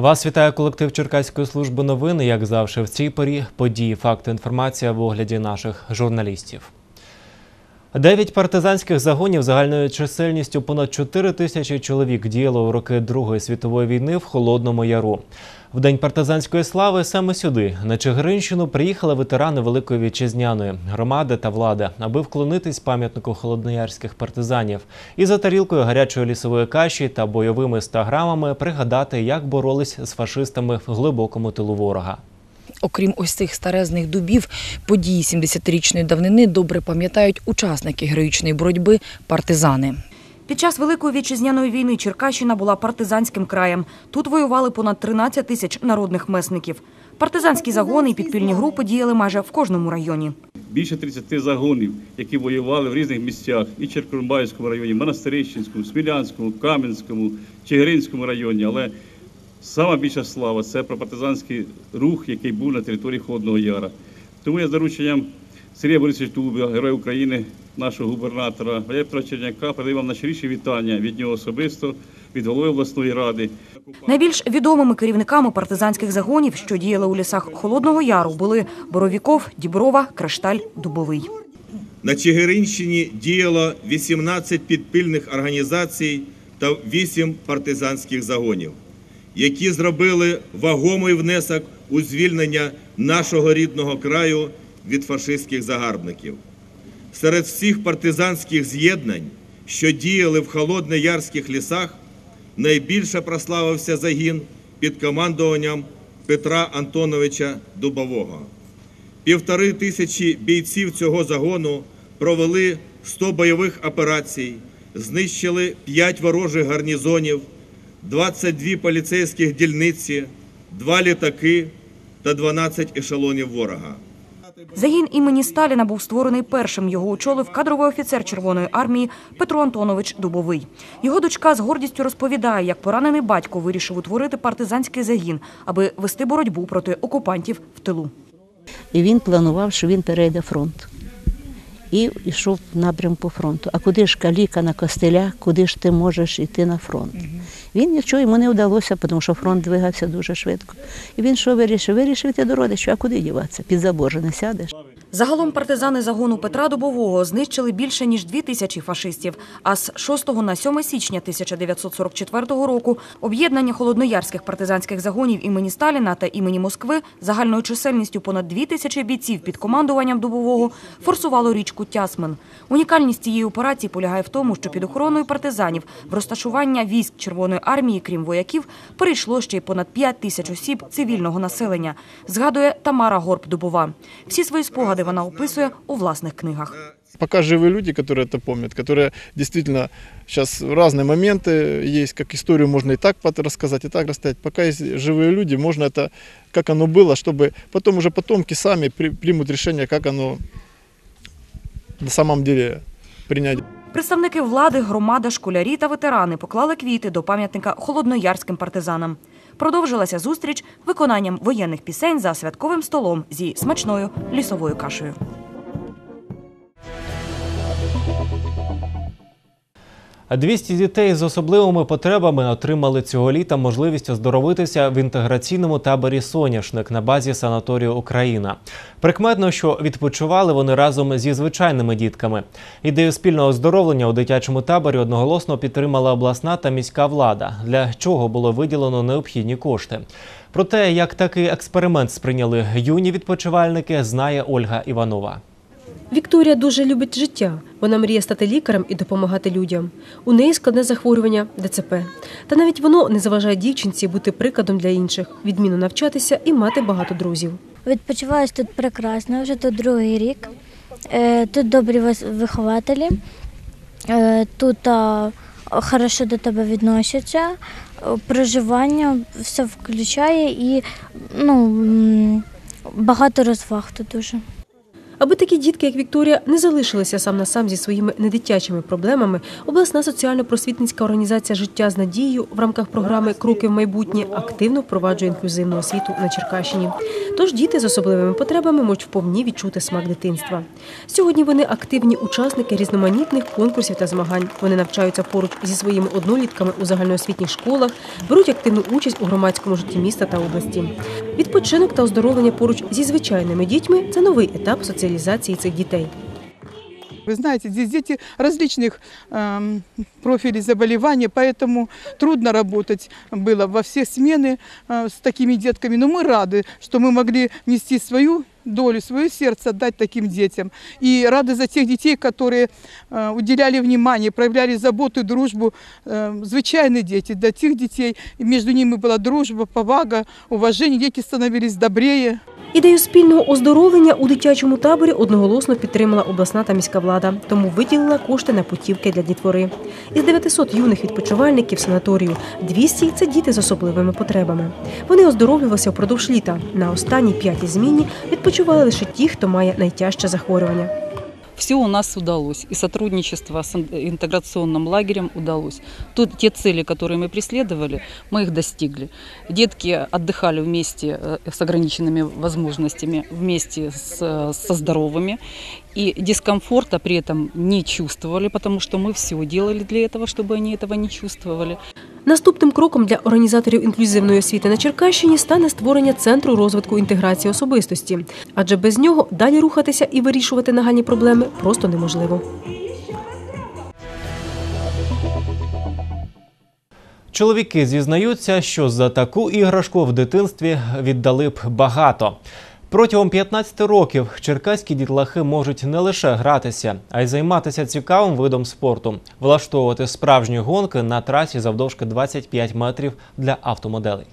Вас вітає колектив Черкаської служби новини. Як завжди, в цій порі події, факти, інформація в огляді наших журналістів. Дев'ять партизанських загонів загальною чисельністю понад 4 тисячі чоловік діяло у роки Другої світової війни в Холодному Яру. В день партизанської слави саме сюди, на Чигиринщину, приїхали ветерани Великої вітчизняної громади та влади, аби вклонитись пам'ятнику холодноярських партизанів і за тарілкою гарячої лісової каші та бойовими стаграмами пригадати, як боролись з фашистами в глибокому тилу ворога. Окрім ось цих старезних дубів, події 70-річної давнини добре пам'ятають учасники героїчної боротьби партизани. Під час Великої вітчизняної війни Черкащина була партизанським краєм. Тут воювали понад 13 тисяч народних месників. Партизанські загони і підпільні групи діяли майже в кожному районі. більше 30 загонів, які воювали в різних місцях і Черкорумбайському районі, Монастирищенському, Смілянському, Кам'янському, Чигиринському районі. Але сама більша слава це про партизанський рух, який був на території Холодного Яра. Тому я з дорученням Сергія Борисовича Тубя, Героя України, нашого губернатора Валерія Петра Черняка, передаю вам найщиріші вітання від нього особисто, від голови обласної ради. Найбільш відомими керівниками партизанських загонів, що діяли у лісах Холодного Яру, були Боровіков, Діброва, Кришталь, Дубовий. На Чигиринщині діяло 18 підпільних організацій та 8 партизанських загонів, які зробили вагомий внесок у звільнення нашого рідного краю від фашистських загарбників. Серед всіх партизанських з'єднань, що діяли в холодноярських лісах, найбільше прославився загін під командуванням Петра Антоновича Дубового. Півтори тисячі бійців цього загону провели 100 бойових операцій, знищили 5 ворожих гарнізонів, 22 поліцейських дільниці, 2 літаки та 12 ешелонів ворога. Загін імені Сталіна був створений першим. Його очолив кадровий офіцер Червоної армії Петро Антонович Дубовий. Його дочка з гордістю розповідає, як поранений батько вирішив утворити партизанський загін, аби вести боротьбу проти окупантів в тилу. І він планував, що він перейде фронт. І йшов в напрямку фронту. А куди ж каліка на костелях, куди ж ти можеш йти на фронт? Він нічого йому не вдалося, тому що фронт двигався дуже швидко. І він що вирішив? Вирішив йти до родичів, а куди діватися? Під забор же не сядеш. Загалом партизани загону Петра Дубового знищили більше ніж дві тисячі фашистів. А з 6 на 7 січня 1944 року об'єднання холодноярських партизанських загонів імені Сталіна та імені Москви загальною чисельністю понад дві тисячі бійців під командуванням Дубового форсувало річку Тясмин. Унікальність цієї операції полягає в тому, що під охороною партизанів в розташування військ Червоної армії, крім вояків, перейшло ще й понад 5 тисяч осіб цивільного населення. Згадує Тамара Горб Дубова. Всі свої спогади вона описує у власних книгах. Пока живы люди, которые это помнят, которые действительно сейчас разные моменты есть, как историю можно и так пот- рассказать, и так рассказать. Пока есть живые люди, можно это, как оно было, чтобы потом уже потомки сами при- примут решение, как оно на самом деле принять. Представники влади, громада, школярі та ветерани поклали квіти до пам'ятника холодноярським партизанам. Продовжилася зустріч виконанням воєнних пісень за святковим столом зі смачною лісовою кашею. 200 дітей з особливими потребами отримали цього літа можливість оздоровитися в інтеграційному таборі Соняшник на базі санаторію Україна. Прикметно, що відпочивали вони разом зі звичайними дітками. Ідею спільного оздоровлення у дитячому таборі одноголосно підтримала обласна та міська влада, для чого було виділено необхідні кошти. Про те, як такий експеримент сприйняли юні відпочивальники, знає Ольга Іванова. Вікторія дуже любить життя. Вона мріє стати лікарем і допомагати людям. У неї складне захворювання ДЦП. Та навіть воно не заважає дівчинці бути прикладом для інших, відмінно навчатися і мати багато друзів. Відпочиваюсь тут прекрасно, вже тут другий рік. Е, Тут добрі вихователі, Е, тут хорошо до тебе відносяться, проживання все включає і ну, багато розваг тут дуже. Аби такі дітки, як Вікторія, не залишилися сам на сам зі своїми недитячими проблемами, обласна соціально-просвітницька організація Життя з надією в рамках програми Кроки в майбутнє активно впроваджує інклюзивну освіту на Черкащині. Тож діти з особливими потребами можуть вповні відчути смак дитинства. Сьогодні вони активні учасники різноманітних конкурсів та змагань. Вони навчаються поруч зі своїми однолітками у загальноосвітніх школах, беруть активну участь у громадському житті міста та області. Відпочинок та оздоровлення поруч зі звичайними дітьми це новий етап соціалізації цих дітей. Вы знаете, здесь дети различных эм, профилей заболеваний, поэтому трудно работать было во все смены э, с такими детками. Но мы рады, что мы могли нести свою долю, свое сердце отдать таким детям. И рады за тех детей, которые э, уделяли внимание, проявляли заботу и дружбу. Э, звичайные дети, для тех детей, и между ними была дружба, повага, уважение, дети становились добрее. Ідею спільного оздоровлення у дитячому таборі одноголосно підтримала обласна та міська влада, тому виділила кошти на путівки для дітвори. Із 900 юних відпочивальників санаторію 200 – це діти з особливими потребами. Вони оздоровлювалися впродовж літа. На останній п'ятій зміні відпочивали лише ті, хто має найтяжче захворювання. Все у нас удалось, и сотрудничество с интеграционным лагерем удалось. Тут те цели, которые мы преследовали, мы их достигли. Детки отдыхали вместе э, с ограниченными возможностями, вместе с, со здоровыми, и дискомфорта при этом не чувствовали, потому что мы все делали для этого, чтобы они этого не чувствовали. Наступним кроком для організаторів інклюзивної освіти на Черкащині стане створення центру розвитку інтеграції особистості, адже без нього далі рухатися і вирішувати нагальні проблеми просто неможливо. Чоловіки зізнаються, що за таку іграшку в дитинстві віддали б багато. Протягом 15 років черкаські дітлахи можуть не лише гратися, а й займатися цікавим видом спорту, влаштовувати справжні гонки на трасі завдовжки 25 метрів для автомоделей.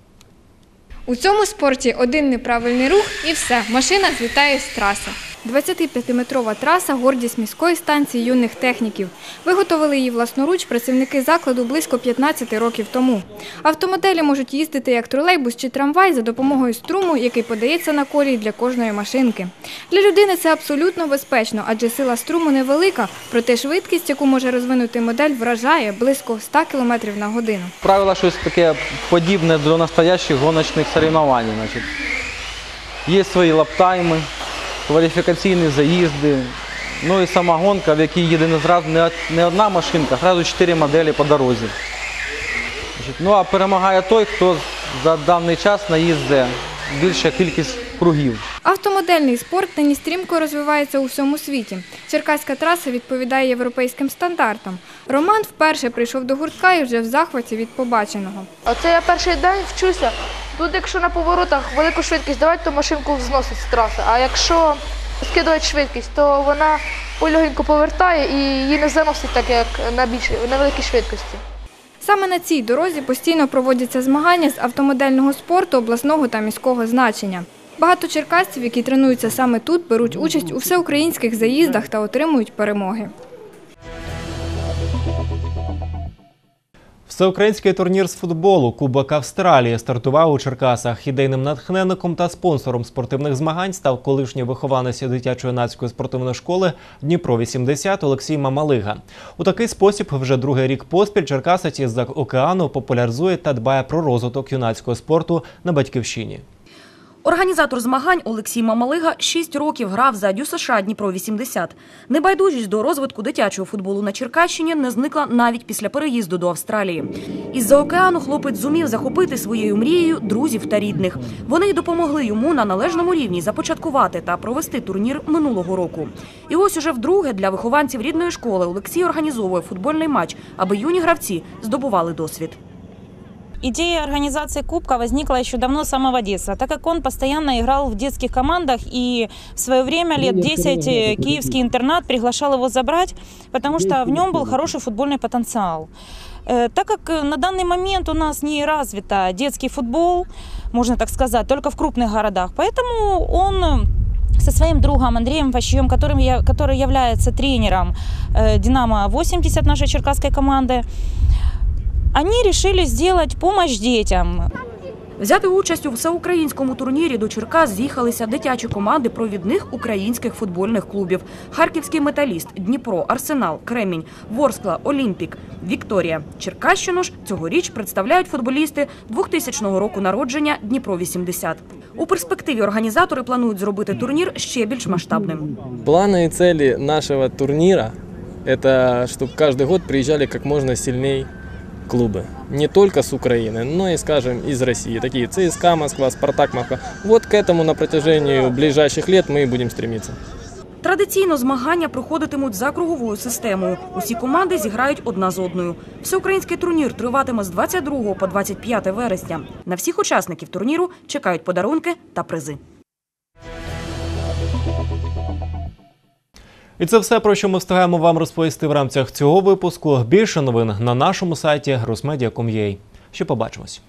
У цьому спорті один неправильний рух і все, машина злітає з траси. 25-метрова траса – гордість міської станції юних техніків. Виготовили її власноруч працівники закладу близько 15 років тому. Автомоделі можуть їздити як тролейбус чи трамвай за допомогою струму, який подається на колії для кожної машинки. Для людини це абсолютно безпечно, адже сила струму невелика, проте швидкість, яку може розвинути модель, вражає близько 100 км на годину. Правило щось таке подібне до настоящих гоночних соревнований. Є свої лаптайми, кваліфікаційні заїзди, ну і сама гонка, в якій їде не зразу не, не одна машинка, а одразу чотири моделі по дорозі. Ну а перемагає той, хто за даний час наїздить більша кількість кругів. Автомодельний спорт нині стрімко розвивається у всьому світі. Черкаська траса відповідає європейським стандартам. Роман вперше прийшов до гуртка і вже в захваті від побаченого. Оце я перший день вчуся. Тут, якщо на поворотах велику швидкість давати, то машинку зносить з траси. А якщо скидувати швидкість, то вона полегенько повертає і її не заносить так, як на більш на великій швидкості. Саме на цій дорозі постійно проводяться змагання з автомодельного спорту обласного та міського значення. Багато черкасців, які тренуються саме тут, беруть участь у всеукраїнських заїздах та отримують перемоги. Всеукраїнський турнір з футболу Кубок Австралії стартував у Черкасах. Ідейним натхненником та спонсором спортивних змагань став колишній вихованець дитячо-юнацької спортивної школи Дніпро 80 Олексій Мамалига. У такий спосіб вже другий рік поспіль Черкасець із океану популяризує та дбає про розвиток юнацького спорту на батьківщині. Організатор змагань Олексій Мамалига 6 років грав за ДЮСШ Дніпро-80. Небайдужість до розвитку дитячого футболу на Черкащині не зникла навіть після переїзду до Австралії. Із-за океану хлопець зумів захопити своєю мрією друзів та рідних. Вони й допомогли йому на належному рівні започаткувати та провести турнір минулого року. І ось уже вдруге для вихованців рідної школи Олексій організовує футбольний матч, аби юні гравці здобували досвід. Идея организации Кубка возникла еще давно с самого детства, так как он постоянно играл в детских командах и в свое время, лет 10, киевский интернат приглашал его забрать, потому что в нем был хороший футбольный потенциал. Э, Так как на данный момент у нас не развита детский футбол, можно так сказать, только в крупных городах, поэтому он со своим другом Андреем Ващем, которым я, который является тренером э, «Динамо-80» нашей черкасской команды, они решили сделать помощь детям. Взяти участь у всеукраїнському турнірі до Черкас з'їхалися дитячі команди провідних українських футбольних клубів: Харківський металіст, Дніпро, Арсенал, Кремінь, Ворскла, Олімпік, Вікторія. Черкащину ж цьогоріч представляють футболісти 2000 року народження Дніпро 80. У перспективі організатори планують зробити турнір ще більш масштабним. Планы и цели нашего турнира – это чтобы каждый год приезжали как можно сильней клубы. Не только с Украины, но и, скажем, из России. Такие ЦСКА Москва, Спартак Москва. Вот к этому на протяжении ближайших лет мы и будем стремиться. Традиційно змагання проходитимуть за круговою системою. Усі команди зіграють одна з одною. Всеукраїнський турнір триватиме з 22 по 25 вересня. На всіх учасників турніру чекають подарунки та призи. І це все, про що ми встигаємо вам розповісти в рамках цього випуску. Більше новин на нашому сайті rusmedia.com.ua. Ще побачимось.